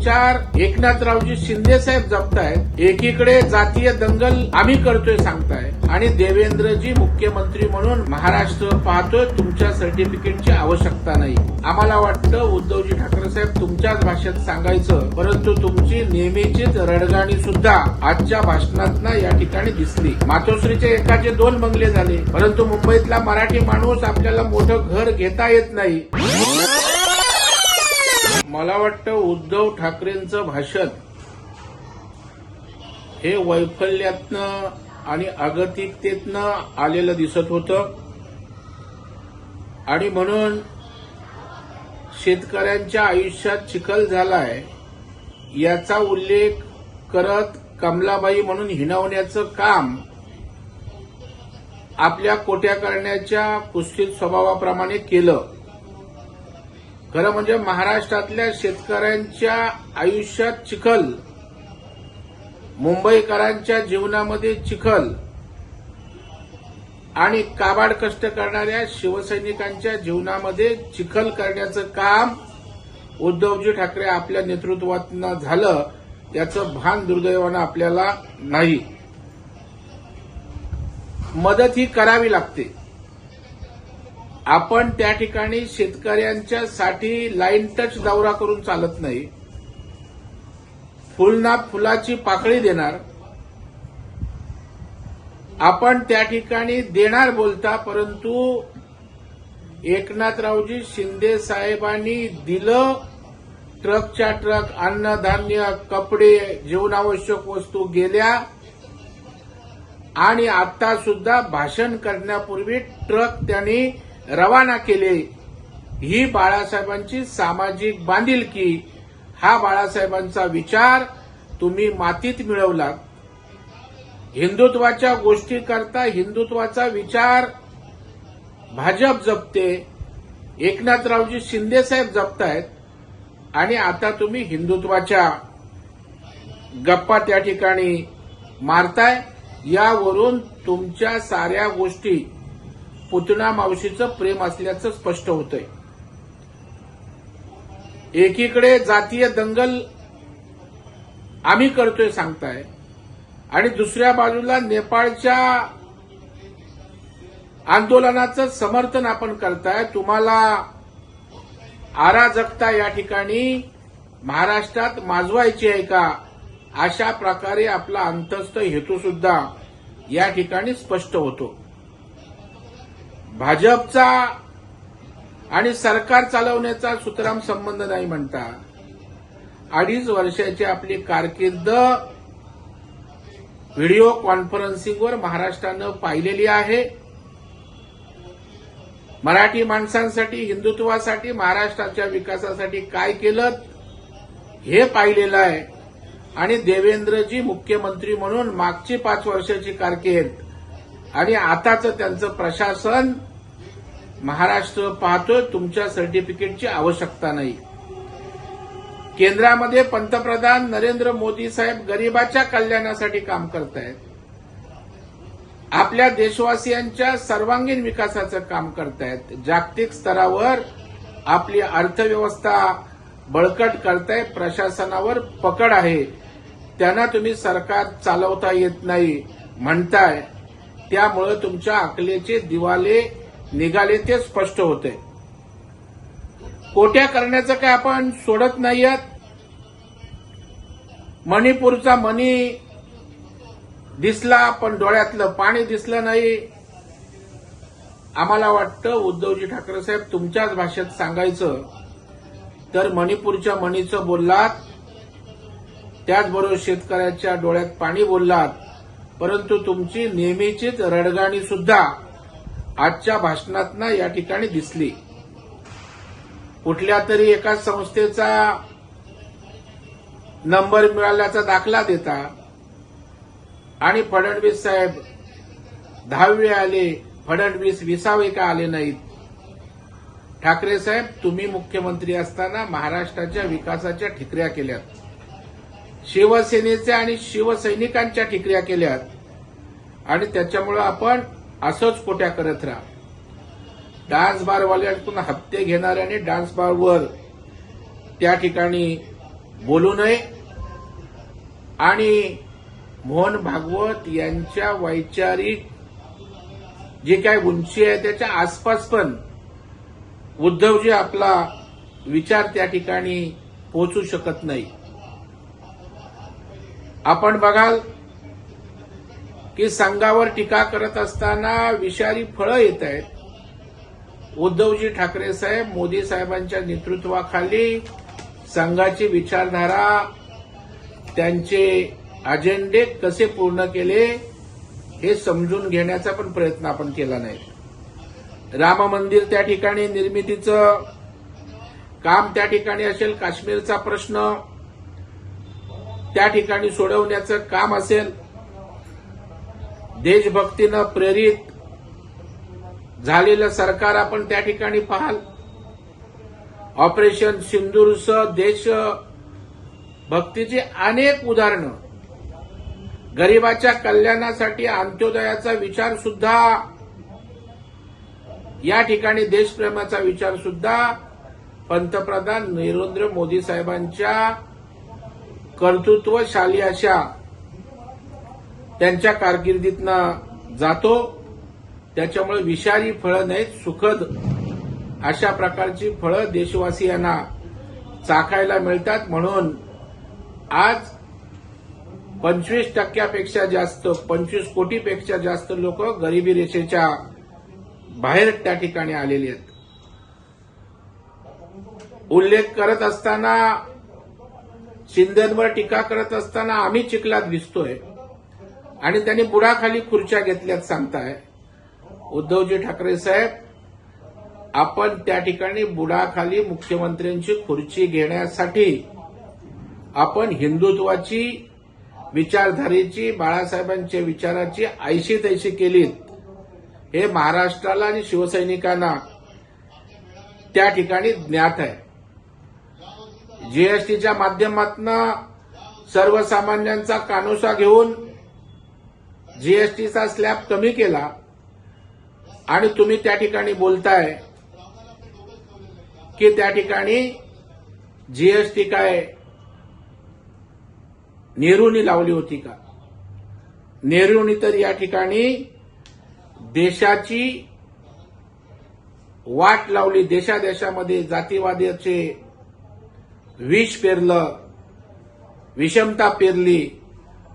विचार एकनाथरावजी शिंदे साहेब जपतायत एकीकडे जातीय दंगल आम्ही करतोय सांगताय आणि देवेंद्रजी मुख्यमंत्री म्हणून महाराष्ट्र पाहतोय तुमच्या सर्टिफिकेटची आवश्यकता नाही. आम्हाला वाटतं उद्धवजी ठाकरे साहेब तुमच्याच भाषेत सांगायचं परंतु तुमची नेहमीचीच रडगाणी सुद्धा आजच्या भाषणात या ठिकाणी दिसली. मातोश्रीचे एकाचे दोन बंगले झाले परंतु मुंबईतला मराठी माणूस आपल्याला मोठं घर घेता येत नाही. मला वाटतं उद्धव ठाकरेंचं भाषण हे वैफल्यातनं आणि अगतिकतेतनं आलेलं दिसत होतं. आणि म्हणून शेतकऱ्यांच्या आयुष्यात चिखल झालाय याचा उल्लेख करत कमलाबाई म्हणून हिणवण्याचं काम आपल्या कोट्या करण्याच्या कुस्तीत स्वभावाप्रमाणे केलं. खरं म्हणजे महाराष्ट्रातल्या शेतकऱ्यांच्या आयुष्यात चिखल मुंबईकरांच्या जीवनामध्ये चिखल आणि काबाड कष्ट करणाऱ्या शिवसैनिकांच्या जीवनामध्ये चिखल करण्याचं काम उद्धवजी ठाकरे आपल्या नेतृत्वातनं झालं याचं भान दुर्दैवानं आपल्याला नाही. मदत ही करावी लागते. आपण त्या ठिकाणी शेतकऱ्यांच्या साठी लाईन टच दौरा करून चालत नाही. फुलना फुलाची पाकळी देणार. आपण त्या ठिकाणी देणार बोलता परंतु एकनाथरावजी शिंदे साहेबांनी दिलं ट्रकच्या ट्रक अन्नधान्य कपडे जीवनावश्यक वस्तू गेल्या. आणि आता सुद्धा भाषण करण्यापूर्वी ट्रक त्यांनी रवाना केले. ही बाळासाहेबांची सामाजिक बांधिलकी. हा बाळासाहेबांचा विचार तुम्ही मातीत मिळवलात हिंदुत्वाच्या गोष्टी करता हिंदुत्वाचा विचार भाजप जपते. एकनाथरावजी शिंदेसाहेब जपतायत. आणि आता तुम्ही हिंदुत्वाच्या गप्पा त्या ठिकाणी मारताय. यावरून तुमच्या साऱ्या गोष्टी पुतणा मावशीचं प्रेम असल्याचं स्पष्ट होतंय. एकीकडे जातीय दंगल आम्ही करतोय सांगताय आणि दुसऱ्या बाजूला नेपाळच्या आंदोलनाचं समर्थन आपण करताय. तुम्हाला आराजकता या ठिकाणी महाराष्ट्रात माजवायची आहे का? अशा प्रकारे आपला अंतस्थ हेतू सुद्धा या ठिकाणी स्पष्ट होतो. भाजपचा आणि सरकार चालवण्याचा सुतराम संबंध नाही म्हणता अडीच वर्षाची आपली कारकीर्द व्हिडिओ कॉन्फरन्सिंगवर महाराष्ट्रानं पाहिलेली आहे. मराठी माणसांसाठी हिंदुत्वासाठी महाराष्ट्राच्या विकासासाठी काय केलं हे पाहिलेलं आहे. आणि देवेंद्रजी मुख्यमंत्री म्हणून मागची पाच वर्षाची कारकीर्द आणि आताचं त्यांचं प्रशासन महाराष्ट्र पाहतोय तुमच्या सर्टिफिकेटची आवश्यकता नाही. केंद्रामध्ये पंतप्रधान नरेंद्र मोदी साहेब गरिबाच्या कल्याणासाठी काम करतायत. आपल्या देशवासियांच्या सर्वांगीण विकासाचं काम करतायत. जागतिक स्तरावर आपली अर्थव्यवस्था बळकट करताय प्रशासनावर पकड आहे. त्यांना तुम्ही सरकार चालवता येत नाही म्हणताय. त्यामुळे तुमच्या अकलेचे दिवाले निघाले ते स्पष्ट होते. कोट्या करण्याचं काय आपण सोडत नाहीयत. मणिपूरचा मणी दिसला पण डोळ्यातलं पाणी दिसलं नाही. आम्हाला वाटतं उद्धवजी ठाकरे साहेब तुमच्याच भाषेत सांगायचं तर मणिपूरच्या मणीचं बोललात त्याचबरोबर शेतकऱ्याच्या डोळ्यात पाणी बोललात. परंतु तुमची नेहमीचीच रडगाणी सुद्धा आजच्या भाषणात या ठिकाणी दिसली. कुठल्या तरी एका संस्थेचा नंबर मिळाल्याचा दाखला देता आणि फडणवीस साहेब दहावे आले फडणवीस विसावे का आले नाहीत? ठाकरे साहेब तुम्ही मुख्यमंत्री असताना महाराष्ट्राच्या विकासाच्या ठिकऱ्या केल्यात. शिवसेनेच्या आणि शिवसैनिकांच्या ठिकऱ्या केल्यात. आणि त्याच्यामुळं आपण असंच कोट्या करत राहा. डान्स बारवाल्यांकडून हप्ते घेणाऱ्याने डान्स बारवर त्या ठिकाणी बोलू नये. आणि मोहन भागवत यांच्या वैचारिक जी काय उंची आहे त्याच्या आसपास पण उद्धवजी आपला विचार त्या ठिकाणी पोहोचू शकत नाही. आपण बघाल की संघावर टीका करत असताना विषारी फळं येत आहेत. उद्धवजी ठाकरे साहेब मोदी साहेबांच्या नेतृत्वाखाली संघाची विचारधारा त्यांचे अजेंडे कसे पूर्ण केले हे समजून घेण्याचा पण प्रयत्न आपण केला नाही. राम मंदिर त्या ठिकाणी निर्मितीचं काम त्या ठिकाणी असेल काश्मीरचा प्रश्न त्या ठिकाणी सोडवण्याचं काम असेल. देशभक्तीनं प्रेरित झालेलं सरकार आपण त्या ठिकाणी पाहाल. ऑपरेशन सिंदूरसह देशभक्तीची अनेक उदाहरणं. गरिबाच्या कल्याणासाठी अंत्योदयाचा विचार सुद्धा या ठिकाणी देशप्रेमाचा विचार सुद्धा पंतप्रधान नरेंद्र मोदी साहेबांच्या कर्तृत्वशाली अशा त्यांच्या कारकिर्दीतनं जातो. त्याच्यामुळे विषारी फळं नाहीत सुखद अशा प्रकारची फळं देशवासियांना चाखायला मिळतात. म्हणून आज पंचवीस टक्क्यापेक्षा जास्त पंचवीस कोटीपेक्षा जास्त लोक गरिबी रेषेच्या बाहेर त्या ठिकाणी आलेली आहेत. उल्लेख करत असताना शिंदेवर टीका करत असताना आम्ही चिखलात दिसतोय आणि त्यांनी बुडाखाली खुर्च्या घेतल्यात सांगताय उद्धवजी ठाकरे साहेब आपण त्या ठिकाणी बुडाखाली मुख्यमंत्र्यांची खुर्ची घेण्यासाठी आपण हिंदुत्वाची विचारधारेची बाळासाहेबांच्या विचाराची ऐशी तैशी केलीत. हे महाराष्ट्राला आणि शिवसैनिकांना त्या ठिकाणी ज्ञात आहे. जीएसटीच्या माध्यमातून सर्वसामान्यांचा कानोसा घेऊन जीएसटीचा स्लॅब कमी केला आणि तुम्ही त्या ठिकाणी बोलताय की त्या ठिकाणी जीएसटी काय नेहरूनी लावली होती का? नेहरूनी तर या ठिकाणी देशाची वाट लावली देशादेशामध्ये जातीवादाचे विष पेरलं विषमता पेरली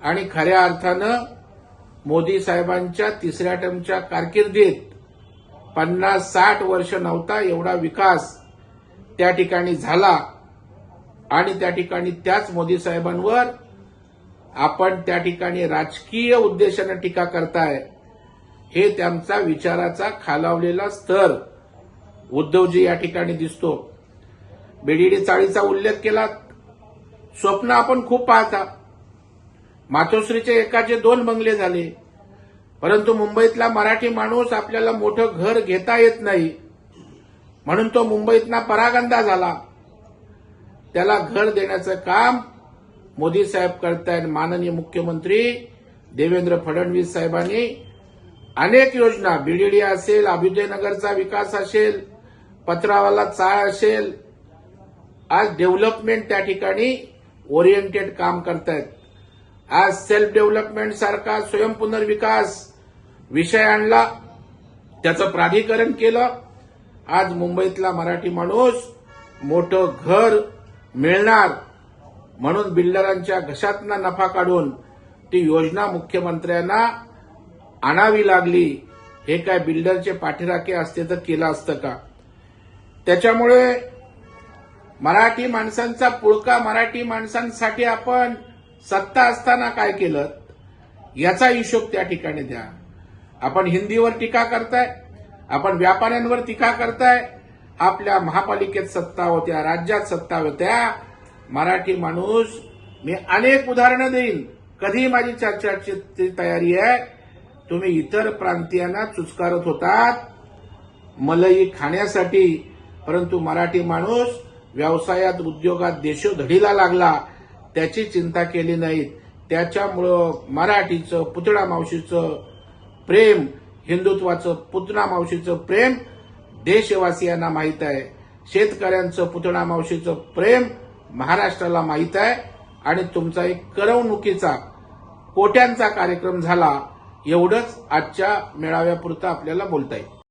आणि खऱ्या अर्थानं मोदी साहेबांच्या तिसऱ्या टर्मच्या कारकिर्दीत पन्नास साठ वर्ष नव्हता एवढा विकास त्या ठिकाणी झाला. आणि त्या ठिकाणी त्याच मोदी साहेबांवर आपण त्या ठिकाणी राजकीय उद्देशानं टीका करताय हे त्यांचा विचाराचा खालावलेला स्तर उद्धवजी या ठिकाणी दिसतो. बेडीडी चाळीचा उल्लेख केला. स्वप्न आपण खूप पाहता. मातोश्रीचे एकाचे दोन बंगले झाले. परंतु मुंबईतला मराठी माणूस आपल्याला मोठं घर घेता येत नाही. म्हणून तो मुंबईतना परागंदा झाला. त्याला घर देण्याचं काम मोदी साहेब करतायत माननीय मुख्यमंत्री देवेंद्र फडणवीस साहेबांनी. अनेक योजना बीडीडी असेल अभ्युदयनगरचा विकास असेल पत्रावाला चाळ असेल आज डेव्हलपमेंट त्या ठिकाणी ओरिएंटेड काम करतायत. आज सेल्फ डेव्हलपमेंट सारखा स्वयंपुनर्विकास विषय आणला. त्याचं प्राधिकरण केलं. आज मुंबईतला मराठी माणूस मोठं घर मिळणार म्हणून बिल्डरांच्या घशातनं नफा काढून ती योजना मुख्यमंत्र्यांना आणावी लागली. हे काय बिल्डरचे पाठीराखे असते तर केलं असतं का? त्याच्यामुळे मराठी माणसांचा पुळका मराठी माणसांसाठी आपण सत्ता असताना काय केलं? याचा हिशोब त्या ठिकाणी द्या. आपण हिंदीवर टीका करताय आपण व्यापाऱ्यांवर टीका करताय आपल्या महापालिकेत सत्ता होत्या राज्यात सत्ता होत्या. मराठी माणूस मी अनेक उदाहरणं देईन. कधी माझी चर्चाची तयारी आहे. तुम्ही इतर प्रांतीयांना चुचकारत होतात. मलई खाण्यासाठी परंतु मराठी माणूस व्यवसायात उद्योगात देशोधडीला लागला त्याची चिंता केली नाही त्याच्यामुळं मराठीचं पुतळा मावशीचं प्रेम हिंदुत्वाचं पुतळा मावशीचं प्रेम देशवासियांना माहीत आहे. शेतकऱ्यांचं पुतळा मावशीचं प्रेम महाराष्ट्राला माहीत आहे. आणि तुमचा एक करवणुकीचा कोट्यांचा कार्यक्रम झाला एवढंच आजच्या मेळाव्यापुरतं आपल्याला बोलता येईल.